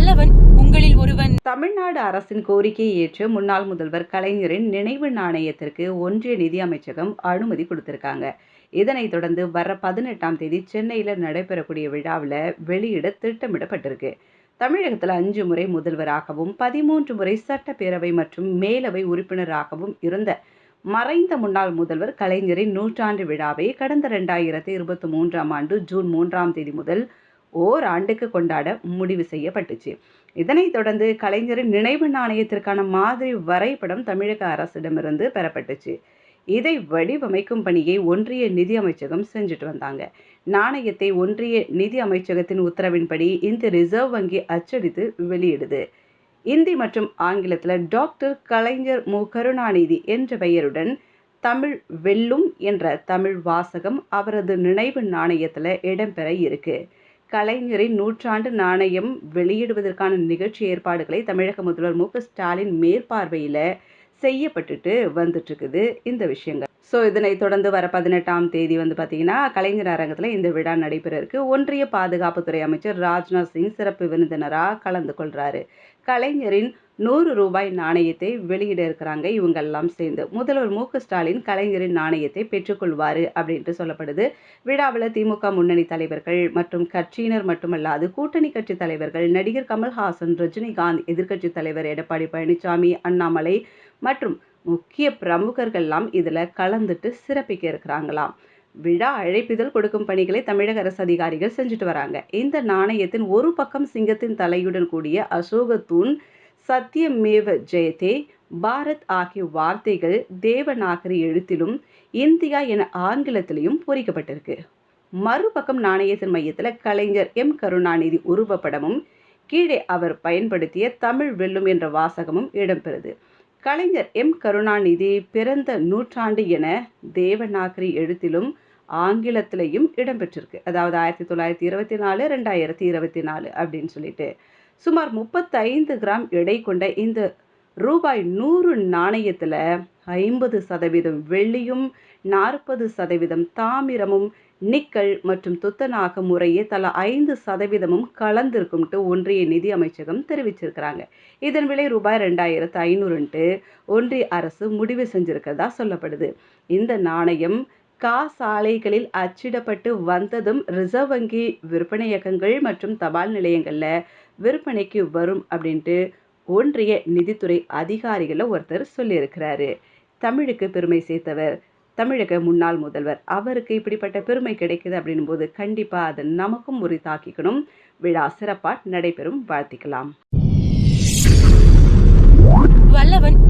நல்லவன் உங்களில் ஒருவன். தமிழ்நாடு அரசின் கோரிக்கையை ஏற்று முன்னாள் முதல்வர் கலைஞரின் நினைவு நாணயத்திற்கு ஒன்றிய நிதி அமைச்சகம் அனுமதி கொடுத்திருக்காங்க. இதனைத் தொடர்ந்து வர பதினெட்டாம் தேதி சென்னையில் நடைபெறக்கூடிய விழாவில் வெளியிட திட்டமிடப்பட்டிருக்கு. தமிழகத்தில் அஞ்சு முறை முதல்வராகவும் பதிமூன்று முறை சட்டப்பேரவை மற்றும் மேலவை உறுப்பினராகவும் இருந்த மறைந்த முன்னாள் முதல்வர் கலைஞரின் நூற்றாண்டு விழாவை கடந்த ரெண்டாயிரத்தி இருபத்தி மூன்றாம் ஆண்டு ஜூன் மூன்றாம் தேதி முதல் ஓராண்டுக்கு கொண்டாட முடிவு செய்யப்பட்டுச்சு. இதனைத் தொடர்ந்து கலைஞரின் நினைவு நாணயத்திற்கான மாதிரி வரைபடம் தமிழக அரசிடமிருந்து பெறப்பட்டுச்சு. இதை வடிவமைக்கும் பணியை ஒன்றிய நிதி அமைச்சகம் செஞ்சுட்டு வந்தாங்க. நாணயத்தை ஒன்றிய நிதி அமைச்சகத்தின் உத்தரவின்படி இந்த ரிசர்வ் வங்கி அச்சடித்து வெளியிடுது. இந்தி மற்றும் ஆங்கிலத்தில் டாக்டர் கலைஞர் மு. கருணாநிதி என்ற பெயருடன் தமிழ் வெல்லும் என்ற தமிழ் வாசகம் அவரது நினைவு நாணயத்தில் இடம்பெற இருக்குது கலைஞரின் நூற்றாண்டு நாணயம் வெளியிடுவதற்கான நிகழ்ச்சி ஏற்பாடுகளை தமிழக முதல்வர் மு ஸ்டாலின் மேற்பார்வையில் செய்யப்பட்டுட்டு வந்துட்டுருக்குது இந்த விஷயங்கள் ஸோ இதனை தொடர்ந்து வர பதினெட்டாம் தேதி வந்து பார்த்திங்கன்னா கலைஞர் அரங்கத்தில் இந்த விழா நடைபெற இருக்குது ஒன்றிய பாதுகாப்புத்துறை அமைச்சர் ராஜ்நாத் சிங் சிறப்பு விருந்தினராக கலந்து கொள்கிறாரு கலைஞரின் நூறு ரூபாய் நாணயத்தை வெளியிட இருக்கிறாங்க இவங்கெல்லாம் சேர்ந்து. முதல்வர் மு ஸ்டாலின் கலைஞரின் நாணயத்தை பெற்றுக்கொள்வார் அப்படின்ட்டு சொல்லப்படுது. விழாவில் திமுக முன்னணி தலைவர்கள் மற்றும் கட்சியினர் மட்டுமல்லாது கூட்டணி கட்சி தலைவர்கள் நடிகர் கமல்ஹாசன் ரஜினிகாந்த் எதிர்க்கட்சி தலைவர் எடப்பாடி பழனிசாமி அண்ணாமலை மற்றும் முக்கிய பிரமுகர்கள்லாம் இதில் கலந்துட்டு சிறப்பிக்க இருக்கிறாங்களாம். விழா அழைப்பிதழ் கொடுக்கும் பணிகளை தமிழக அரசு அதிகாரிகள் செஞ்சுட்டு வராங்க. இந்த நாணயத்தின் ஒரு பக்கம் சிங்கத்தின் தலையுடன் கூடிய அசோக தூண் சத்தியமேவ ஜெயதே பாரத் ஆகிய வார்த்தைகள் தேவநாகரி எழுத்திலும் இந்தியா என ஆங்கிலத்திலையும் பொறிக்கப்பட்டிருக்கு. மறுபக்கம் நாணயத்தின் மையத்தில் கலைஞர் எம். கருணாநிதி உருவப்படமும் கீழே அவர் பயன்படுத்திய தமிழ் வெல்லும் என்ற வாசகமும் இடம்பெறுது. கலைஞர் எம். கருணாநிதி பிறந்த நூற்றாண்டு என தேவநாகரி எழுத்திலும் ஆங்கிலத்திலையும் இடம்பெற்றிருக்கு. அதாவது ஆயிரத்தி தொள்ளாயிரத்தி இருபத்தி நாலு ரெண்டாயிரத்தி இருபத்தி நாலு அப்படின்னு சொல்லிட்டு. சுமார் முப்பத்தைந்து கிராம் எடை கொண்ட இந்த ரூபாய் நூறு நாணயத்தில் ஐம்பது சதவீதம் வெள்ளியும் நாற்பது சதவீதம் தாமிரமும் நிக்கல் மற்றும் துத்தநாக முறையே தலா ஐந்து சதவீதமும் கலந்திருக்கும்ட்டு ஒன்றிய நிதி அமைச்சகம் தெரிவிச்சிருக்கிறாங்க. இதன் விலை ரூபாய் ரெண்டாயிரத்து ஐநூறுன்ட்டு ஒன்றிய அரசு முடிவு செஞ்சிருக்கிறதா சொல்லப்படுது. இந்த நாணயம் காசாலைகளில் அச்சிடப்பட்டு வந்ததும் ரிசர்வ் வங்கி விற்பனையகங்கள் மற்றும் தபால் நிலையங்களில் விற்பனைக்கு வரும் அப்படின்ட்டு ஒன்றிய நிதித்துறை அதிகாரிகளில் ஒருத்தர் சொல்லியிருக்கிறாரு. தமிழுக்கு பெருமை சேர்த்தவர் தமிழக முன்னாள் முதல்வர். அவருக்கு இப்படிப்பட்ட பெருமை கிடைக்குது அப்படின்னும் போது கண்டிப்பாக அதை நமக்கும் உரி தாக்கிக்கணும் விழா சிறப்பாக நடைபெறும். வாழ்த்திக்கலாம். வல்லவன்